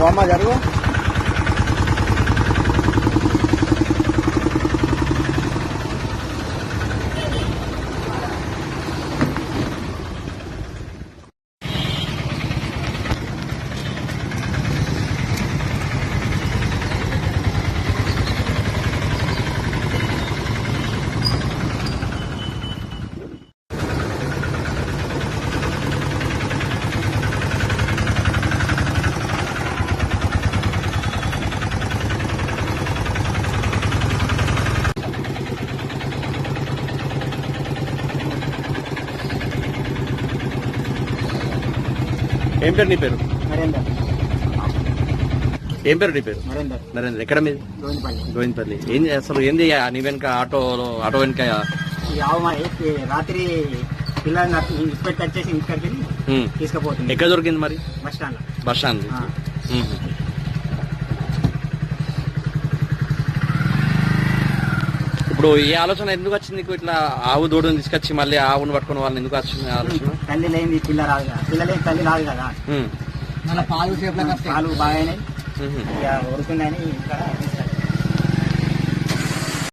బామ్మ జరుగు. ఏం పేరు నీ పేరు? నరేందర్. ఏం పేరు నీ పేరు? నరేందర్. నరేంద్ర ఎక్కడ మీది? గోవిందపల్లి. గోవిందపల్లి. ఏం అసలు ఏంది నీ వెనక ఆటోలో ఆటో వెనక రాత్రి పిల్లల్ని నాకు ఇన్స్పెక్ట్ వచ్చేసి ఉమ్. తీసుకుపోతుంది. ఎక్కడ దొరికింది మరి? బస్ స్టాండ్ బస్ స్టాండ్ ఇప్పుడు ఈ ఆలోచన ఎందుకు వచ్చింది? నీకు ఇట్లా ఆవు దూడని తీసుకొచ్చి మళ్ళీ ఆవును పట్టుకుని వాళ్ళని ఎందుకు వచ్చింది ఆలోచన? తల్లి లేని పిల్ల రాదు కదా. పిల్ల లేని తల్లి రాదు కదా. మళ్ళీ పాలు సేపులకు పాలు బాగానే ఉరుకుందని ఇక్కడ